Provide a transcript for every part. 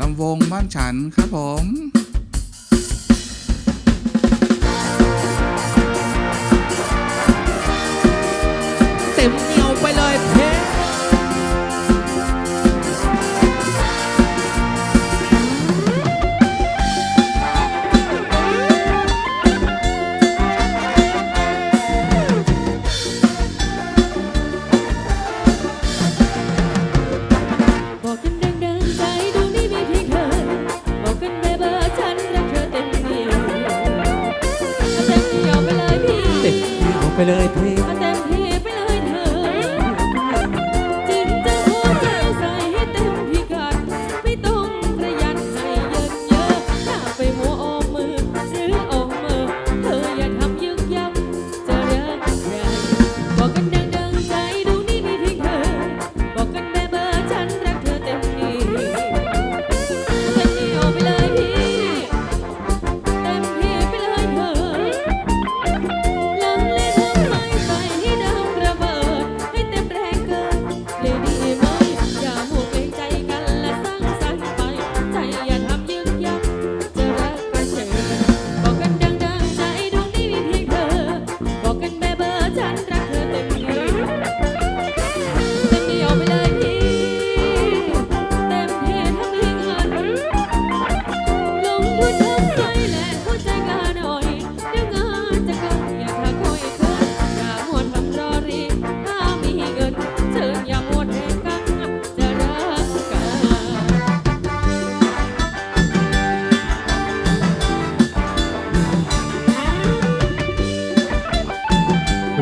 ลำวงบ้านฉันครับผม m'appellerai Père.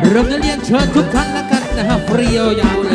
โรงเรียนเชิญทุกท่านละกันนะฮะเรียวยาว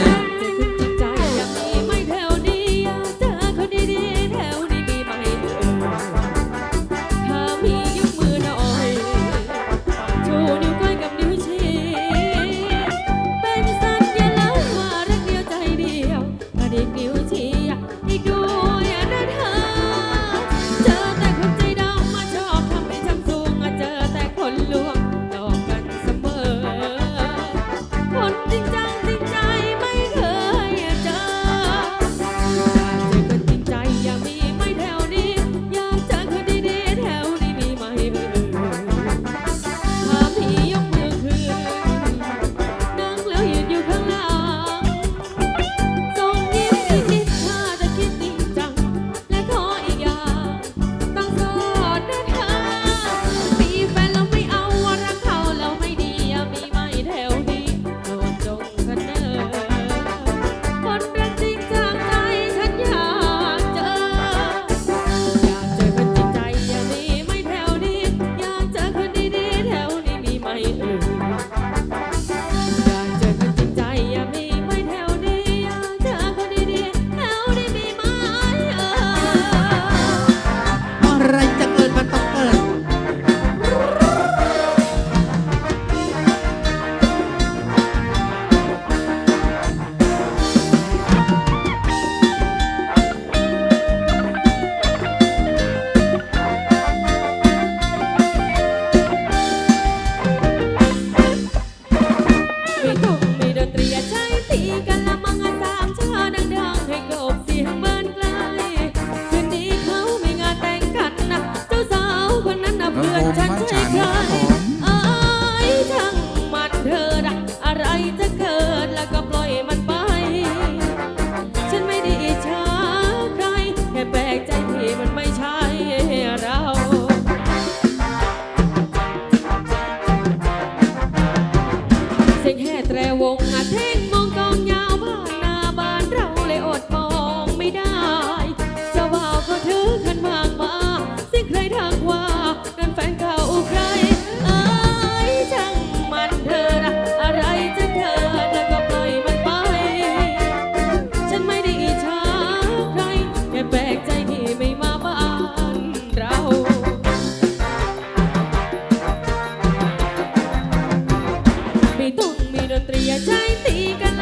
อย่าใช้ตีกัน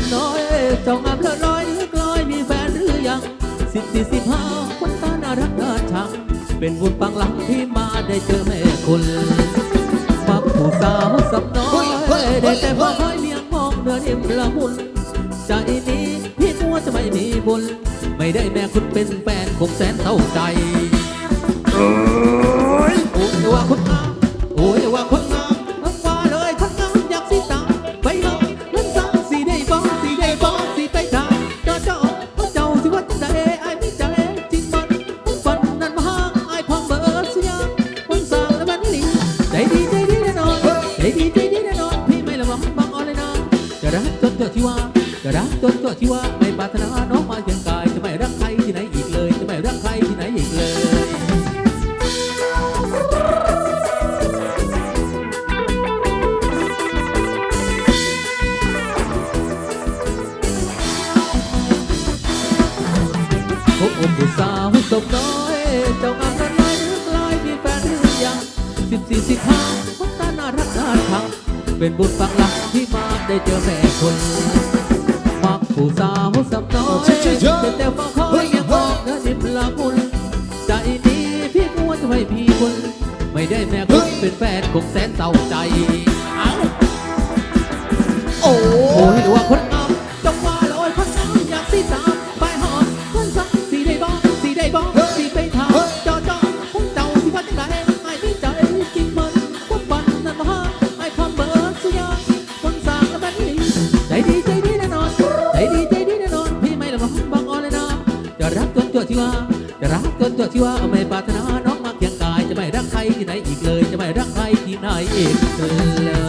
มน้อยเจ้างามเลิศร้อยหรือกลอยมีแฟนหรือยังสิบสี่สิบห้าคนตาน่ารักน่าชังเป็นบุญปังหลังที่มาได้เจอแม่คุณมักผู้สาวสับน้อยได้แต่พอคอยเมียงมองเนื้อนิ่มละมุนใจนี้พี่มัวจะไม่มีบุญไม่ได้แม่คุณเป็นแฟนคงแสนเศร้าใจ จะรักจดที่ว่าจะรักจนเกิดที่ว่าไม่ปรารถนาน้องมาเคียงกายจะไม่รักใครที่ไหนอีกเลย จะไม่รักใครที่ไหนอีกเลยโอ้โอ้ผู้สาวสมน้อยเจ้างามนั้นน้อยหรือลายมีแฟนหรือยังสิบสี่สิบห้าคนตาน่ารักน่าชังเป็นบุญฝังหลังที่ ได้เจอแม่คนมักผู้สาวสมน้อยเป็นแต่ฟังคอยยังบอกเนื้อดิบละมุนใจนี้พี่มัวจะไม่พี่คนไม่ได้แม่คุณเป็นแฟนคงแสนเศร้าใจโอ้ยโอ้โอ้ยว่าคน รักจนตัวที่ว่าไม่ปรารถนาน้องมาเคียงกาย จะไม่รักใครที่ไหนอีกเลย จะไม่รักใครที่ไหนอีกเลย